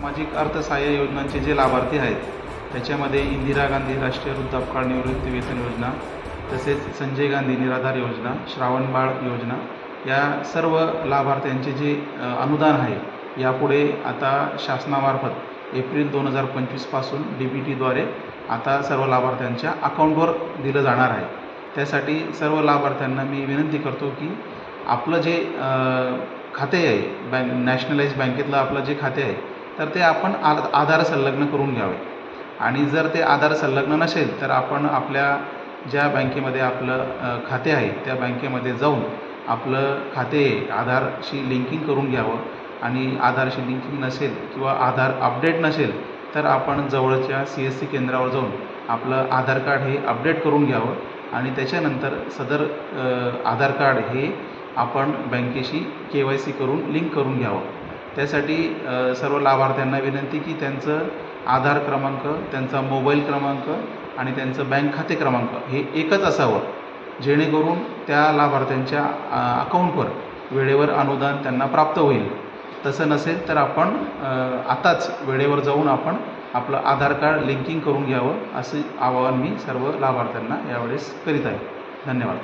सामाजिक अर्थसहाय्य योजनांचे जे लाभार्थी आहेत त्याच्यामध्ये इंदिरा गांधी राष्ट्रीय वृद्धापकाळ निवृत्ती वेतन योजना तसेच संजय गांधी निराधार योजना श्रावणबाळ योजना या सर्व लाभार्थ्यांचे जे अनुदान आहे यापुढे आता शासनामार्फत एप्रिल दोन हजार पंचवीसपासून डी बी टीद्वारे आता सर्व लाभार्थ्यांच्या अकाउंटवर दिलं जाणार आहे. त्यासाठी सर्व लाभार्थ्यांना मी विनंती करतो की आपलं जे खाते आहे बँक नॅशनलाइज बँकेतलं आपलं जे खाते आहे तर ते आपण आ आधार संलग्न करून घ्यावे. आणि जर ते आधार संलग्न नसेल तर आपण आपल्या ज्या बँकेमध्ये आपलं खाते आहे त्या बँकेमध्ये जाऊन आपलं खाते आधारशी लिंकिंग करून घ्यावं. आणि आधारशी लिंकिंग नसेल किंवा आधार अपडेट नसेल तर आपण जवळच्या सी एस सी केंद्रावर जाऊन आपलं आधार कार्ड हे अपडेट करून घ्यावं. आणि त्याच्यानंतर सदर आधार कार्ड हे आपण बँकेशी के वाय सी करून लिंक करून घ्यावं. त्यासाठी सर्व लाभार्थ्यांना विनंती की त्यांचं आधार क्रमांक त्यांचा मोबाईल क्रमांक आणि त्यांचं बँक खाते क्रमांक हे एकच असावं. जेणेकरून त्या लाभार्थ्यांच्या अकाऊंटवर अकाउंटवर वेळेवर अनुदान त्यांना प्राप्त होईल. तसं नसेल तर आपण आताच वेळेवर जाऊन आपण आपलं आधार कार्ड लिंकिंग करून घ्यावं असे आवाहन मी सर्व लाभार्थ्यांना यावेळेस करीत आहे. धन्यवाद.